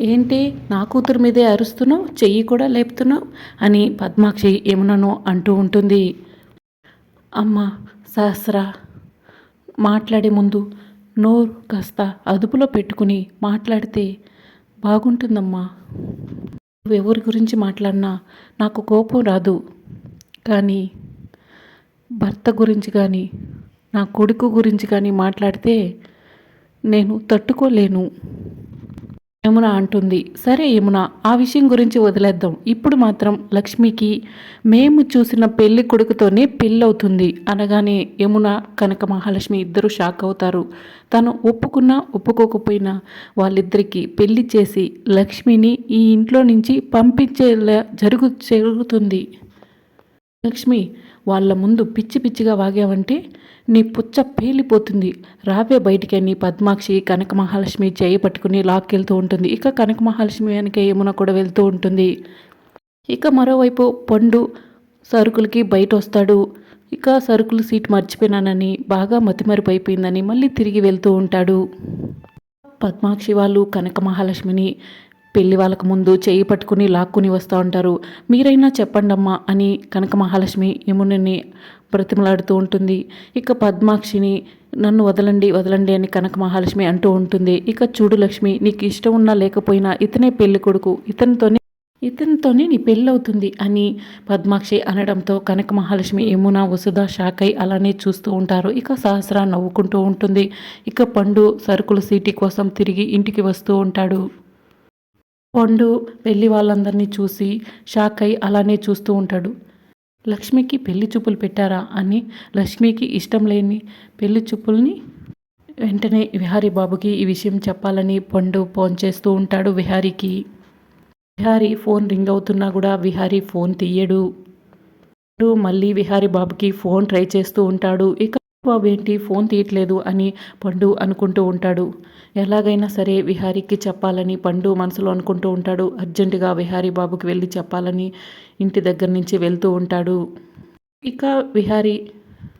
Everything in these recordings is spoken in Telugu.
ఏంటి నా కూతురు మీదే అరుస్తున్నావు? చెయ్యి కూడా లేపుతున్నావు? అని పద్మాక్షి యమునను అంటూ ఉంటుంది. అమ్మ సహస్ర మాట్లాడే ముందు నోరు కాస్త అదుపులో పెట్టుకుని మాట్లాడితే బాగుంటుందమ్మా. నువ్వు ఎవరి గురించి మాట్లాడినా నాకు కోపం రాదు. కానీ భర్త గురించి కానీ నా కొడుకు గురించి కానీ మాట్లాడితే నేను తట్టుకోలేను. యమున అంటుంది సరే యమున ఆ విషయం గురించి వదిలేద్దాం. ఇప్పుడు మాత్రం లక్ష్మికి మేము చూసిన పెళ్ళి కొడుకుతోనే పెళ్ళవుతుంది అనగానే యమున కనక మహాలక్ష్మి ఇద్దరు షాక్ అవుతారు. తను ఒప్పుకున్నా ఒప్పుకోకపోయినా వాళ్ళిద్దరికీ పెళ్ళి చేసి లక్ష్మిని ఈ ఇంట్లో నుంచి పంపించేలా జరుగు జరుగుతుంది. లక్ష్మి వాళ్ళ ముందు పిచ్చి పిచ్చిగా వాగావంటే నీ పుచ్చ పేలిపోతుంది. రావే బయటికి అని పద్మాక్షి కనక మహాలక్ష్మి చేయి పట్టుకుని లాక్కెళ్తూ ఉంటుంది. ఇక కనక మహాలక్ష్మి వెనక యమున కూడా వెళ్తూ ఉంటుంది. ఇక మరోవైపు పండు సరుకులకి బయట వస్తాడు ఇక సరుకులు సీట్ మర్చిపోయినానని బాగా మతిమరుపు మళ్ళీ తిరిగి వెళ్తూ ఉంటాడు. పద్మాక్షి వాళ్ళు కనక మహాలక్ష్మిని పెళ్ళి వాళ్ళకు ముందు చేయి పట్టుకుని లాక్కుని వస్తూ ఉంటారు. మీరైనా చెప్పండమ్మా అని కనక మహాలక్ష్మి యమునిని బ్రతిమలాడుతూ ఉంటుంది. ఇక పద్మాక్షిని నన్ను వదలండి వదలండి అని కనక మహాలక్ష్మి అంటూ ఉంటుంది. ఇక చూడు లక్ష్మి నీకు ఇష్టం ఉన్నా లేకపోయినా ఇతనే పెళ్ళి కొడుకు. ఇతనితోనే ఇతనితోనే నీ పెళ్ళవుతుంది అని పద్మాక్షి అనడంతో కనక మహాలక్ష్మి యమున వసుధ షాకై అలానే చూస్తూ ఉంటారు. ఇక సహస్ర నవ్వుకుంటూ ఉంటుంది. ఇక పండు సరుకుల సీటీ కోసం తిరిగి ఇంటికి వస్తూ ఉంటాడు. పండు పెళ్ళి వాళ్ళందరినీ చూసి షాక్ అయి అలానే చూస్తూ ఉంటాడు. లక్ష్మికి పెళ్ళి చూపులు పెట్టారా అని లక్ష్మికి ఇష్టం లేని పెళ్ళి చూపుల్ని వెంటనే విహారీ బాబుకి ఈ విషయం చెప్పాలని పండు ఫోన్ చేస్తూ ఉంటాడు విహారీకి. విహారీ ఫోన్ రింగ్ అవుతున్నా కూడా విహారీ ఫోన్ తీయడు. మళ్ళీ విహారీ బాబుకి ఫోన్ ట్రై చేస్తూ ఉంటాడు. ఇక బాబు ఏంటి ఫోన్ తీయట్లేదు అని పండు అనుకుంటూ ఉంటాడు. ఎలాగైనా సరే విహారీకి చెప్పాలని పండు మనసులో అనుకుంటూ ఉంటాడు. అర్జెంటుగా విహారీ బాబుకి వెళ్ళి చెప్పాలని ఇంటి దగ్గర నుంచి వెళ్తూ ఉంటాడు. ఇక విహారీ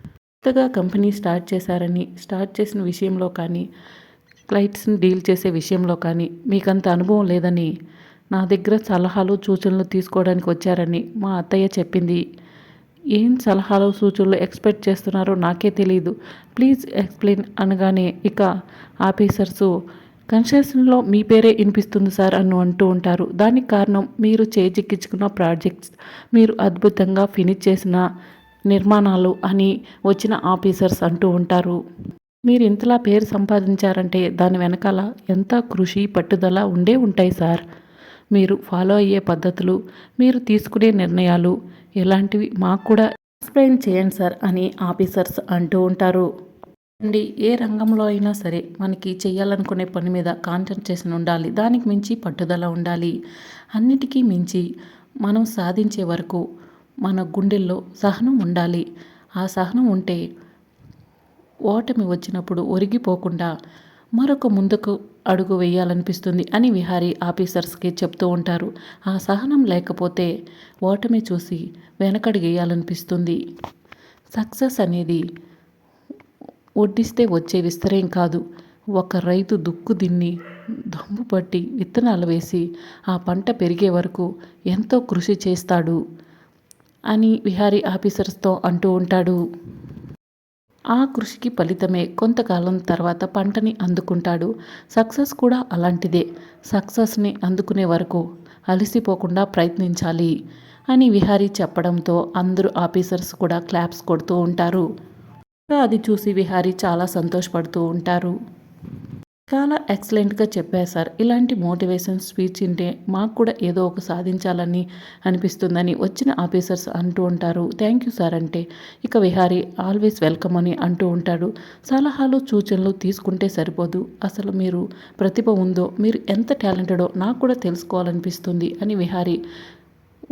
కొత్తగా కంపెనీ స్టార్ట్ చేశారని స్టార్ట్ చేసిన విషయంలో కానీ క్లైంట్స్ని డీల్ చేసే విషయంలో కానీ మీకంత అనుభవం లేదని నా దగ్గర సలహాలు సూచనలు తీసుకోవడానికి వచ్చారని మా అత్తయ్య చెప్పింది. ఏం సలహాలు సూచనలు ఎక్స్పెక్ట్ చేస్తున్నారో నాకే తెలియదు ప్లీజ్ ఎక్స్ప్లెయిన్ అనగానే ఇక ఆఫీసర్సు కన్స్ట్రక్షన్లో మీ పేరే వినిపిస్తుంది సార్ అని అంటూ ఉంటారు. దానికి కారణం మీరు చేజిక్కించుకున్న ప్రాజెక్ట్స్ మీరు అద్భుతంగా ఫినిష్ చేసిన నిర్మాణాలు అని వచ్చిన ఆఫీసర్స్ అంటూ ఉంటారు. మీరు ఇంతలా పేరు సంపాదించారంటే దాని వెనకాల ఎంత కృషి పట్టుదల ఉండే ఉంటాయి సార్. మీరు ఫాలో అయ్యే పద్ధతులు మీరు తీసుకునే నిర్ణయాలు ఎలాంటివి? మాకు కూడా ఎక్స్ప్లెయిన్ చేయండి సార్ అని ఆఫీసర్స్ అంటూ ఉంటారు. అండి ఏ రంగంలో అయినా సరే మనకి చేయాలనుకునే పని మీద కాన్సన్ట్రేషన్ ఉండాలి. దానికి మించి పట్టుదల ఉండాలి. అన్నిటికీ మించి మనం సాధించే వరకు మన గుండెల్లో సహనం ఉండాలి. ఆ సహనం ఉంటే ఓటమి వచ్చినప్పుడు ఒరిగిపోకుండా మరొక ముందుకు అడుగు వేయాలనిపిస్తుంది అని విహారీ ఆఫీసర్స్కి చెప్తూ ఉంటారు. ఆ సహనం లేకపోతే ఓటమి చూసి వెనకడిగేయాలనిపిస్తుంది. సక్సెస్ అనేది వడ్డిస్తే వచ్చే విస్తరేం కాదు. ఒక రైతు దుక్కు దిన్ని దమ్ము పట్టి విత్తనాలు వేసి ఆ పంట పెరిగే వరకు ఎంతో కృషి చేస్తాడు అని విహారీ ఆఫీసర్స్తో అంటూ ఉంటాడు. ఆ కృషికి ఫలితమే. కొంతకాలం తర్వాత పంటని అందుకుంటాడు. సక్సెస్ కూడా అలాంటిదే. సక్సెస్ని అందుకునే వరకు అలసిపోకుండా ప్రయత్నించాలి అని విహారీ చెప్పడంతో అందరూ ఆఫీసర్స్ కూడా క్లాప్స్ కొడుతూ ఉంటారు. అది చూసి విహారీ చాలా సంతోషపడుతూ ఉంటారు. చాలా ఎక్సలెంట్గా చెప్పారు సార్. ఇలాంటి మోటివేషన్ స్పీచ్ ఉంటే మాకు కూడా ఏదో ఒక సాధించాలని అనిపిస్తుందని వచ్చిన ఆఫీసర్స్ అంటూ ఉంటారు. థ్యాంక్ యూ సార్ అంటే ఇక విహారీ ఆల్వేస్ వెల్కమ్ అని అంటూ ఉంటాడు. సలహాలు సూచనలు తీసుకుంటే సరిపోదు. అసలు మీరు ప్రతిభ ఉందో మీరు ఎంత టాలెంటెడో నాకు కూడా తెలుసుకోవాలనిపిస్తుంది అని విహారీ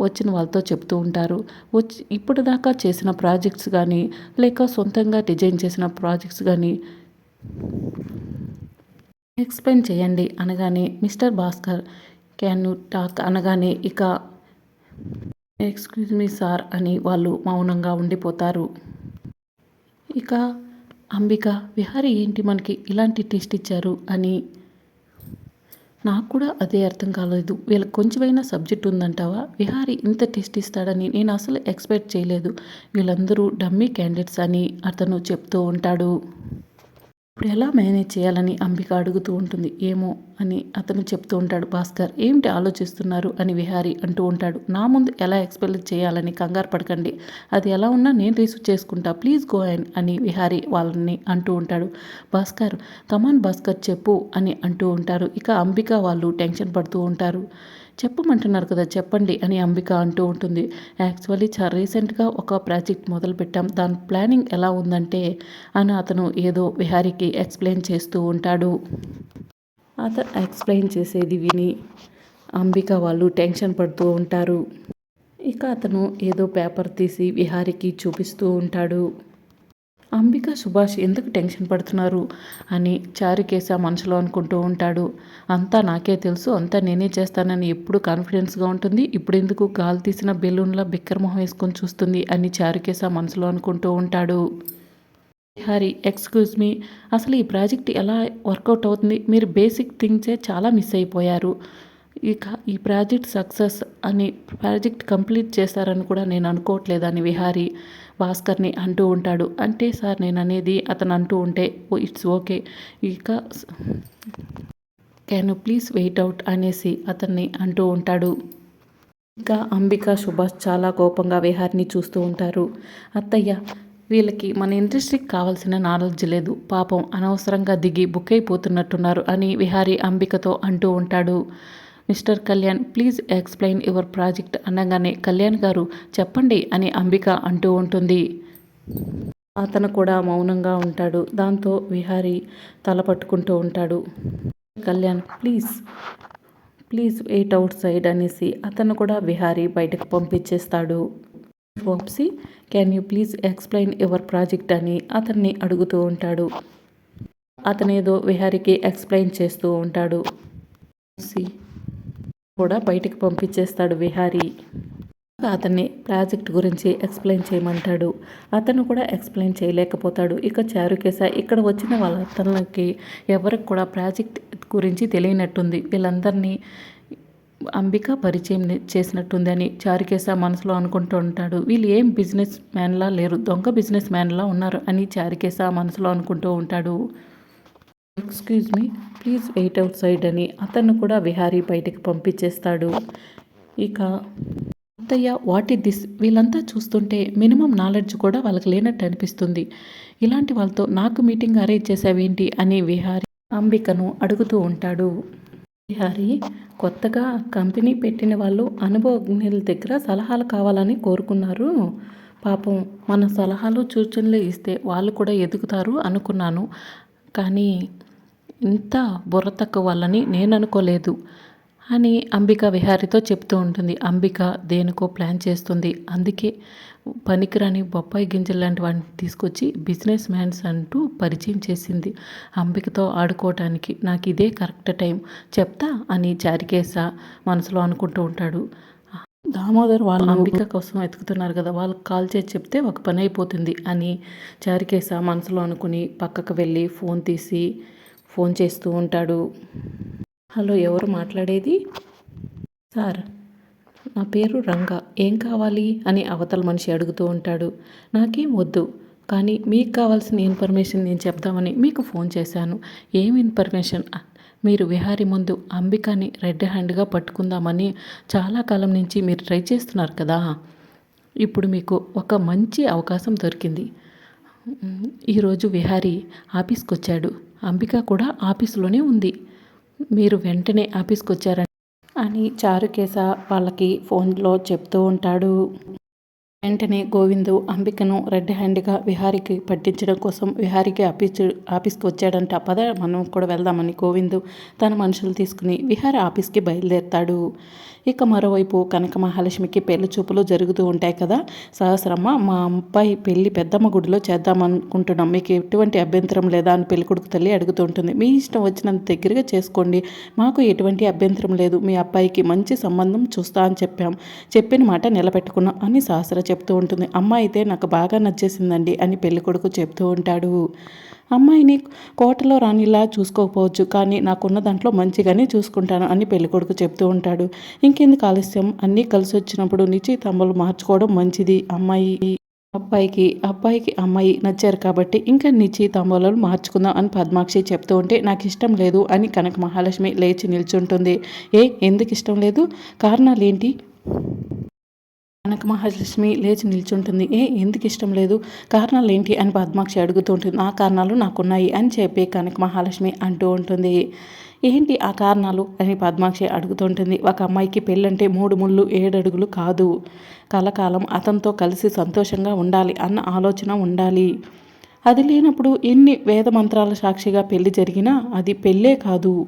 వచ్చిన వాళ్ళతో చెప్తూ ఉంటారు. వచ్చి ఇప్పటిదాకా చేసిన ప్రాజెక్ట్స్ కానీ లేక సొంతంగా డిజైన్ చేసిన ప్రాజెక్ట్స్ కానీ ఎక్స్ప్లెయిన్ చేయండి అనగానే mister Bhaskar can you talk అనగానే ఇక ఎక్స్క్యూజ్ మీ సార్ అని వాళ్ళు మౌనంగా ఉండిపోతారు. ఇక అంబిక విహారీ ఏంటి మనకి ఇలాంటి టెస్ట్ ఇచ్చారు అని? నాకు కూడా అదే అర్థం కాలేదు. వీళ్ళకి కొంచెమైనా సబ్జెక్ట్ ఉందంటావా? విహారి ఇంత టెస్ట్ ఇస్తాడని నేను అసలు ఎక్స్పెక్ట్ చేయలేదు. వీళ్ళందరూ డమ్మీ క్యాండిడేట్స్ అని అతను చెప్తూ ఉంటాడు. ఇప్పుడు ఎలా మేనేజ్ చేయాలని అంబిక అడుగుతూ ఉంటుంది. ఏమో అని అతను చెప్తూ ఉంటాడు. భాస్కర్ ఏమిటి ఆలోచిస్తున్నారు? అని విహారి అంటూ ఉంటాడు. నా ముందు ఎలా ఎక్స్పెల్ చేయాలని కంగారు పడకండి. అది ఎలా ఉన్నా నేను రిసీవ్ చేసుకుంటా. ప్లీజ్ గో అండ్ అని విహారి వాళ్ళని అంటూ ఉంటాడు. భాస్కర్ కమాన్ భాస్కర్ చెప్పు అని అంటూ ఉంటారు. ఇక అంబిక వాళ్ళు టెన్షన్ పడుతూ ఉంటారు. చెప్పమంటున్నారు కదా చెప్పండి అని అంబిక అంటూ ఉంటుంది. యాక్చువల్లీ చాలా రీసెంట్గా ఒక ప్రాజెక్ట్ మొదలుపెట్టాం దాని ప్లానింగ్ ఎలా ఉందంటే అని అతను ఏదో విహారికి ఎక్స్ప్లెయిన్ చేస్తూ ఉంటాడు. అతను ఎక్స్ప్లెయిన్ చేసేది విని అంబిక వాళ్ళు టెన్షన్ పడుతూ ఉంటారు. ఇక అతను ఏదో పేపర్ తీసి విహారికి చూపిస్తూ ఉంటాడు. అంబిక సుభాష్ ఎందుకు టెన్షన్ పడుతున్నారు అని చారుకేశ మనసులో అనుకుంటూ ఉంటాడు. అంతా నాకే తెలుసు అంతా నేనే చేస్తానని ఎప్పుడు కాన్ఫిడెన్స్గా ఉంటుంది. ఇప్పుడు ఎందుకు గాలి తీసిన బెలూన్లా బిక్కరమొహం వేసుకొని చూస్తుంది అని చారుకేశ మనసులో అనుకుంటూ ఉంటాడు. హరి ఎక్స్క్యూజ్ మీ అసలు ఈ ప్రాజెక్ట్ ఎలా వర్కౌట్ అవుతుంది? మీరు బేసిక్ థింగ్సే చాలా మిస్ అయిపోయారు. ఇక ఈ ప్రాజెక్ట్ సక్సెస్ అని ప్రాజెక్ట్ కంప్లీట్ చేస్తారని కూడా నేను అనుకోవట్లేదని విహారీ భాస్కర్ని అంటూ ఉంటాడు. అంటే సార్ నేను అనేది అతను అంటూ ఉంటే ఓ ఇట్స్ ఓకే. ఇక క్యాన్ ప్లీజ్ వెయిట్ అవుట్ అనేసి అతన్ని అంటూ ఉంటాడు. ఇంకా అంబిక సుభాష్ చాలా కోపంగా విహారిని చూస్తూ ఉంటారు. అత్తయ్య వీళ్ళకి మన ఇండస్ట్రీకి కావాల్సిన నాలెడ్జ్ లేదు. పాపం అనవసరంగా దిగి బుక్ అయిపోతున్నట్టున్నారు అని విహారీ అంబికతో అంటూ ఉంటాడు. Mister Kalyan please explain your project అనగానే కళ్యాణ్ గారు చెప్పండి అని అంబిక అంటూ ఉంటుంది. అతను కూడా మౌనంగా ఉంటాడు. దాంతో విహారీ తల పట్టుకుంటూ ఉంటాడు. Kalyan please please wait outside అనేసి అతను కూడా విహారీ బయటకు పంపించేస్తాడు. పంపిసి can you please explain your project అని అతన్ని అడుగుతూ ఉంటాడు. అతనేదో విహారీకి ఎక్స్ప్లెయిన్ చేస్తూ ఉంటాడు. సి కూడా బయటికి పంపించేస్తాడు విహారీ. అతన్ని ప్రాజెక్ట్ గురించి ఎక్స్ప్లెయిన్ చేయమంటాడు. అతను కూడా ఎక్స్ప్లెయిన్ చేయలేకపోతాడు. ఇక చారుకేశ ఇక్కడ వచ్చిన వాళ్ళ అతనికి ఎవరికి కూడా ప్రాజెక్ట్ గురించి తెలియనట్టుంది. వీళ్ళందరినీ అంబిక పరిచయం చేసినట్టుంది అని చారుకేశ మనసులో అనుకుంటూ ఉంటాడు. వీళ్ళు ఏం బిజినెస్ మ్యాన్లా లేరు. దొంగ బిజినెస్ మ్యాన్లా ఉన్నారు అని చారుకేశ మనసులో అనుకుంటూ ఉంటాడు. Excuse me please wait outside అని అతను కూడా విహారీ బయటికి పంపించేస్తాడు. ఇక అత్తయ్య వాట్ ఇస్ దిస్ వీళ్ళంతా చూస్తుంటే మినిమం నాలెడ్జ్ కూడా వాళ్ళకి లేనట్టు అనిపిస్తుంది. ఇలాంటి వాళ్ళతో నాకు మీటింగ్ అరేంజ్ చేసావేంటి అని విహారీ అంబికను అడుగుతూ ఉంటాడు. విహారీ కొత్తగా కంపెనీ పెట్టిన వాళ్ళు అనుభవజ్ఞుల దగ్గర సలహాలు కావాలని కోరుకున్నారు. పాపం మన సలహాలు సూచనలు ఇస్తే వాళ్ళు కూడా ఎదుగుతారు అనుకున్నాను. కానీ ఇంత బుర్ర తక్కువ వాళ్ళని నేను అనుకోలేదు అని అంబిక విహారితో చెప్తూ ఉంటుంది. అంబిక దేనికో ప్లాన్ చేస్తుంది. అందుకే పనికిరాని బొప్పాయి గింజలు లాంటి వాటిని తీసుకొచ్చి బిజినెస్ మ్యాన్స్ అంటూ పరిచయం చేసింది. అంబికతో ఆడుకోవటానికి నాకు ఇదే కరెక్ట్ టైం. చెప్తా అని చారికేస మనసులో అనుకుంటూ ఉంటాడు. దామోదర్ వాళ్ళు అంబిక కోసం వెతుకుతున్నారు కదా వాళ్ళకి కాల్ చేసి చెప్తే ఒక పని అయిపోతుంది అని చారికేస మనసులో అనుకుని పక్కకు వెళ్ళి ఫోన్ తీసి ఫోన్ చేస్తూ ఉంటాడు. హలో ఎవరు మాట్లాడేది? సార్ నా పేరు రంగ. ఏం కావాలి? అని అవతల మనిషి అడుగుతూ ఉంటాడు. నాకేం వద్దు కానీ మీకు కావాల్సిన ఇన్ఫర్మేషన్ నేను చెప్దామని మీకు ఫోన్ చేశాను. ఏం ఇన్ఫర్మేషన్? మీరు విహారి ముందు అంబికాని రెడ్ హ్యాండ్గా పట్టుకుందామని చాలా కాలం నుంచి మీరు ట్రై చేస్తున్నారు కదా. ఇప్పుడు మీకు ఒక మంచి అవకాశం దొరికింది. ఈరోజు విహారీ ఆఫీస్కి వచ్చాడు అంబిక కూడా ఆఫీసులోనే ఉంది. మీరు వెంటనే ఆఫీస్కి వచ్చారని అని చారుకేశ వాళ్ళకి ఫోన్లో చెప్తూ ఉంటాడు. వెంటనే గోవిందు అంబికను రెడ్ హ్యాండ్గా విహారికి పట్టించడం కోసం విహారికి ఆఫీస్ ఆఫీస్కి వచ్చాడంట పద మనం కూడా వెళ్దామని గోవిందు తన మనుషులు తీసుకుని విహారి ఆఫీస్కి బయలుదేరుతాడు. ఇక మరోవైపు కనక మహాలక్ష్మికి పెళ్ళి చూపులు జరుగుతూ ఉంటాయి కదా? సహస్రమ్మ మా అబ్బాయి పెళ్ళి పెద్దమ్మ గుడిలో చేద్దామనుకుంటున్నాం. మీకు ఎటువంటి అభ్యంతరం లేదా అని పెళ్ళి కొడుకు తల్లి అడుగుతూ ఉంటుంది. మీ ఇష్టం వచ్చినంత దగ్గరగా చేసుకోండి. మాకు ఎటువంటి అభ్యంతరం లేదు. మీ అబ్బాయికి మంచి సంబంధం చూస్తా అని చెప్పాం. చెప్పిన మాట నిలబెట్టుకున్నాం అని సహస్ర చెప్తూ ఉంటుంది అమ్మాయి అయితే నాకు బాగా నచ్చేసిందండి అని పెళ్ళి కొడుకు చెప్తూ ఉంటాడు. అమ్మాయిని కోటలో రానిలా చూసుకోకపోవచ్చు కానీ నాకున్న దాంట్లో మంచిగానే చూసుకుంటాను అని పెళ్ళికొడుకు చెప్తూ ఉంటాడు. ఇంకెందుకు ఆలస్యం? అన్నీ కలిసి వచ్చినప్పుడు నిశ్చితాంబులు మార్చుకోవడం మంచిది అమ్మాయి. అబ్బాయికి అబ్బాయికి అమ్మాయి నచ్చారు కాబట్టి ఇంకా నిచ్చి నిశ్చితాంబూలాలు మార్చుకుందాం అని పద్మాక్షి చెప్తూ ఉంటే నాకు ఇష్టం లేదు అని కనక మహాలక్ష్మి లేచి నిల్చుంటుంది. ఏ? ఎందుకు ఇష్టం లేదు? కారణాలు ఏంటి కనక మహాలక్ష్మి లేచి నిల్చుంటుంది. ఏ ఎందుకు ఇష్టం లేదు? కారణాలు ఏంటి అని పద్మాక్షి అడుగుతూ ఉంటుంది ఆ కారణాలు నాకున్నాయి అని చెప్పి కనక మహాలక్ష్మి అంటూ ఉంటుంది. ఏంటి ఆ కారణాలు? అని పద్మాక్షి అడుగుతుంటుంది. ఒక అమ్మాయికి పెళ్ళంటే మూడు ముళ్ళు ఏడడుగులు కాదు. కలకాలం అతనితో కలిసి సంతోషంగా ఉండాలి అన్న ఆలోచన ఉండాలి. అది లేనప్పుడు ఎన్ని వేద మంత్రాల సాక్షిగా పెళ్ళి జరిగినా అది పెళ్ళే కాదు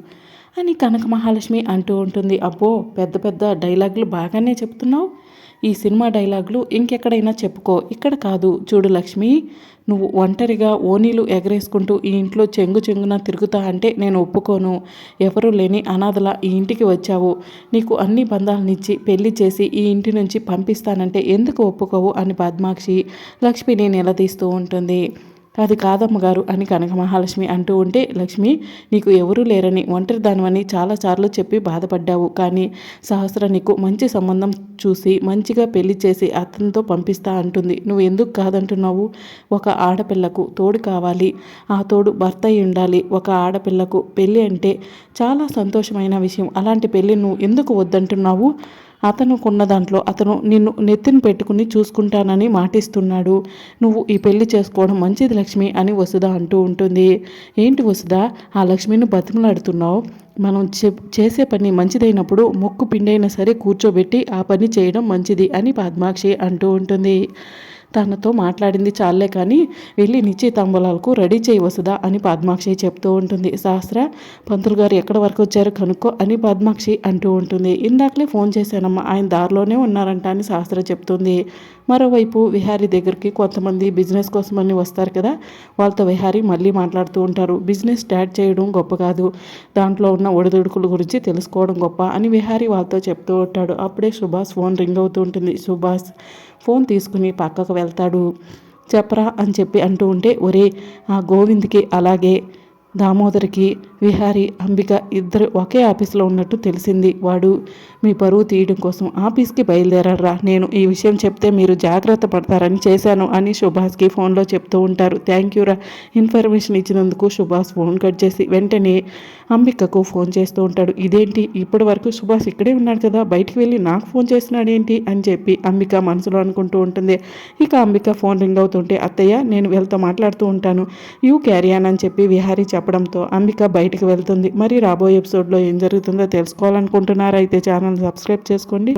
అని కనక మహాలక్ష్మి అంటూ ఉంటుంది. అబ్బో పెద్ద పెద్ద డైలాగులు బాగానే చెప్తున్నావు. ఈ సినిమా డైలాగులు ఇంకెక్కడైనా చెప్పుకో. ఇక్కడ కాదు. చూడు లక్ష్మి నువ్వు ఒంటరిగా ఓనీలు ఎగరేసుకుంటూ ఈ ఇంట్లో చెంగు చెంగున తిరుగుతా అంటే నేను ఒప్పుకోను. ఎవరూ లేని అనాథల ఈ ఇంటికి వచ్చావు. నీకు అన్ని బంధాలనిచ్చి పెళ్ళి చేసి ఈ ఇంటి నుంచి పంపిస్తానంటే ఎందుకు ఒప్పుకోవు అని పద్మాక్షి లక్ష్మిని నిలదీస్తూ ఉంటుంది. అది కాదమ్మగారు అని కనక మహాలక్ష్మి అంటూ ఉంటే లక్ష్మి నీకు ఎవరూ లేరని ఒంటరి దానివని చాలాసార్లు చెప్పి బాధపడ్డావు. కానీ సహస్ర నీకు మంచి సంబంధం చూసి మంచిగా పెళ్ళి చేసి అతనితో పంపిస్తా అంటుంది. నువ్వు ఎందుకు కాదంటున్నావు? ఒక ఆడపిల్లకు తోడు కావాలి. ఆ తోడు భర్త అయి ఉండాలి. ఒక ఆడపిల్లకు పెళ్ళి అంటే చాలా సంతోషమైన విషయం. అలాంటి పెళ్ళి నువ్వు ఎందుకు వద్దంటున్నావు? అతను కొన్న దాంట్లో అతను నిన్ను నెత్తిన పెట్టుకుని చూసుకుంటానని మాటిస్తున్నాడు. నువ్వు ఈ పెళ్ళి చేసుకోవడం మంచిది లక్ష్మి అని వసుధ అంటూ ఉంటుంది. ఏంటి వసుధ? ఆ లక్ష్మిని బతిమలాడుతున్నావు. మనం చేసే పని మంచిదైనప్పుడు మొక్కు పిండైనా సరే కూర్చోబెట్టి ఆ పని చేయడం మంచిది అని పద్మాక్షి అంటూ ఉంటుంది. తనతో మాట్లాడింది చాలే కానీ వెళ్ళి నిశ్చితాంబూలాలకు రెడీ చేయవసదా అని పద్మాక్షి చెప్తూ ఉంటుంది. శాస్త్ర పంతులు గారు ఎక్కడ వరకు వచ్చారు కనుక్కో అని పద్మాక్షి అంటూ ఉంటుంది. ఇందాకలే ఫోన్ చేశానమ్మా ఆయన దారిలోనే ఉన్నారంట అని శాస్త్ర చెప్తుంది. మరోవైపు విహారీ దగ్గరికి కొంతమంది బిజినెస్ కోసమని వస్తారు కదా వాళ్ళతో విహారీ మళ్ళీ మాట్లాడుతూ ఉంటారు. బిజినెస్ స్టార్ట్ చేయడం గొప్ప కాదు. దాంట్లో ఉన్న ఒడిదుడుకుల గురించి తెలుసుకోవడం గొప్ప అని విహారీ వాళ్ళతో చెప్తూ ఉంటాడు. అప్పుడే సుభాష్ ఫోన్ రింగ్ అవుతూ ఉంటుంది. సుభాష్ ఫోన్ తీసుకుని పక్కకు వెళ్తాడు. చెప్పరా అని చెప్పి అంటూ ఉంటే ఒరే ఆ గోవింద్కి అలాగే దామోదరికి విహారి అంబిక ఇద్దరు ఒకే ఆఫీస్లో ఉన్నట్టు తెలిసింది. వాడు మీ పరువు తీయడం కోసం ఆఫీస్కి బయలుదేరారా. నేను ఈ విషయం చెప్తే మీరు జాగ్రత్త పడతారని చేశాను అని సుభాష్కి ఫోన్లో చెప్తూ ఉంటారు. థ్యాంక్ యూ రా. ఇన్ఫర్మేషన్ ఇచ్చినందుకు సుభాష్ ఫోన్ కట్ చేసి వెంటనే అంబికకు ఫోన్ చేస్తూ ఉంటాడు. ఇదేంటి? ఇప్పటి వరకు సుభాష్ ఇక్కడే ఉన్నాడు కదా. బయటికి వెళ్ళి నాకు ఫోన్ చేస్తున్నాడు ఏంటి అని చెప్పి అంబిక మనసులో అనుకుంటూ ఉంటుంది. ఇక అంబిక ఫోన్ రింగ్ అవుతుంటే అత్తయ్య నేను వీళ్ళతో మాట్లాడుతూ ఉంటాను. యూ క్యారియాన్ అని చెప్పి విహారీ చెప్పడంతో అంబిక బయటికి వెళ్తుంది. మరి రాబోయే ఎపిసోడ్లో ఏం జరుగుతుందో తెలుసుకోవాలనుకుంటున్నారా? అయితే ఛానల్ సబ్స్క్రైబ్ చేసుకోండి.